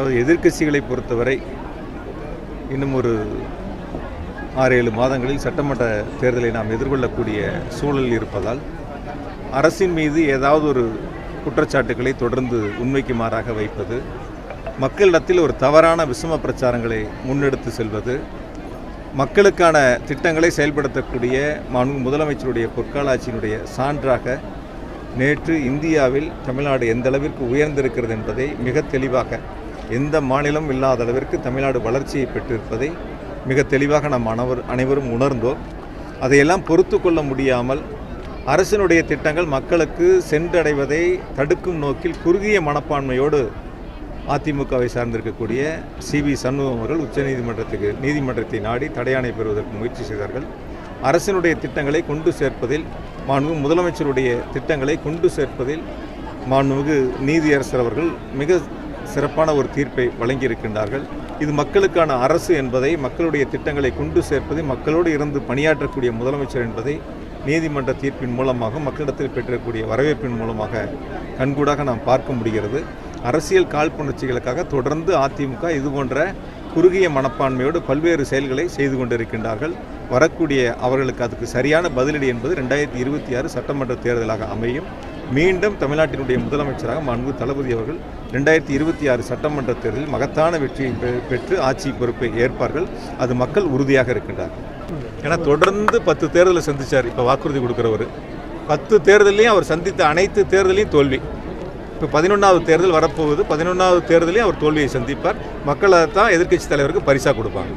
அதாவது எதிர்க்கட்சிகளை பொறுத்தவரை இன்னும் ஒரு ஆறு ஏழு மாதங்களில் சட்டமன்ற தேர்தலை நாம் எதிர்கொள்ளக்கூடிய சூழல் இருப்பதால் அரசின் மீது ஏதாவது ஒரு குற்றச்சாட்டுகளை தொடர்ந்து உண்மைக்கு மாறாக வைப்பது மக்களிடத்தில் ஒரு தவறான விஷம பிரச்சாரங்களை முன்னெடுத்து செல்வது மக்களுக்கான திட்டங்களை செயல்படுத்தக்கூடிய மாண்பு முதலமைச்சருடைய பொற்காலாட்சியினுடைய சான்றாக நேற்று இந்தியாவில் தமிழ்நாடு எந்த அளவிற்கு உயர்ந்திருக்கிறது என்பதை மிக தெளிவாக எந்த மாநிலம் இல்லாத அளவிற்கு தமிழ்நாடு வளர்ச்சியை பெற்றிருப்பதை மிக தெளிவாக நம் அனைவர் அனைவரும் உணர்ந்தோம். அதையெல்லாம் பொறுத்து கொள்ள முடியாமல் அரசினுடைய திட்டங்கள் மக்களுக்கு சென்றடைவதை தடுக்கும் நோக்கில் குறுகிய மனப்பான்மையோடு அதிமுகவை சார்ந்திருக்கக்கூடிய சிவி சண்முகம் அவர்கள் உச்சநீதிமன்றத்துக்கு நீதிமன்றத்தை நாடி தடையாணை பெறுவதற்கு முயற்சி செய்தார்கள். அரசினுடைய திட்டங்களை கொண்டு சேர்ப்பதில் மாண்புமிகு முதலமைச்சருடைய திட்டங்களை கொண்டு சேர்ப்பதில் மாண்புமிகு நீதியரசர் அவர்கள் மிக சிறப்பான ஒரு தீர்ப்பை வழங்கியிருக்கின்றார்கள். இது மக்களுக்கான அரசு என்பதை மக்களுடைய திட்டங்களை கொண்டு சேர்ப்பதை மக்களோடு இருந்து பணியாற்றக்கூடிய முதலமைச்சர் என்பதை நீதிமன்ற தீர்ப்பின் மூலமாக மக்களிடத்தில் பெற்றக்கூடிய வரவேற்பின் மூலமாக கண்கூடாக நாம் பார்க்க முடிகிறது. அரசியல் காழ்ப்புணர்ச்சிகளுக்காக தொடர்ந்து அதிமுக இது போன்ற குறுகிய மனப்பான்மையோடு பல்வேறு செயல்களை செய்து கொண்டிருக்கின்றார்கள். வரக்கூடிய அவர்களுக்கு அதுக்கு சரியான பதிலடி என்பது ரெண்டாயிரத்தி இருபத்தி ஆறு சட்டமன்ற தேர்தலாக அமையும். மீண்டும் தமிழ்நாட்டினுடைய முதலமைச்சராக மாண்பு தளபதி அவர்கள் ரெண்டாயிரத்தி இருபத்தி ஆறு சட்டமன்ற தேர்தலில் மகத்தான வெற்றியை பெற்று ஆட்சி பொறுப்பை ஏற்பார்கள். அது மக்கள் உறுதியாக இருக்கின்றார். ஏன்னா தொடர்ந்து பத்து தேர்தலை சந்திச்சார். இப்போ வாக்குறுதி கொடுக்குறவர். பத்து தேர்தலையும் அவர் சந்தித்த அனைத்து தேர்தலையும் தோல்வி. இப்போ பதினொன்றாவது தேர்தல் வரப்போகுது. பதினொன்றாவது தேர்தலையும் அவர் தோல்வியை சந்திப்பார். மக்கள் தான் எதிர்க்கட்சி தலைவருக்கு பரிசாக கொடுப்பாங்க.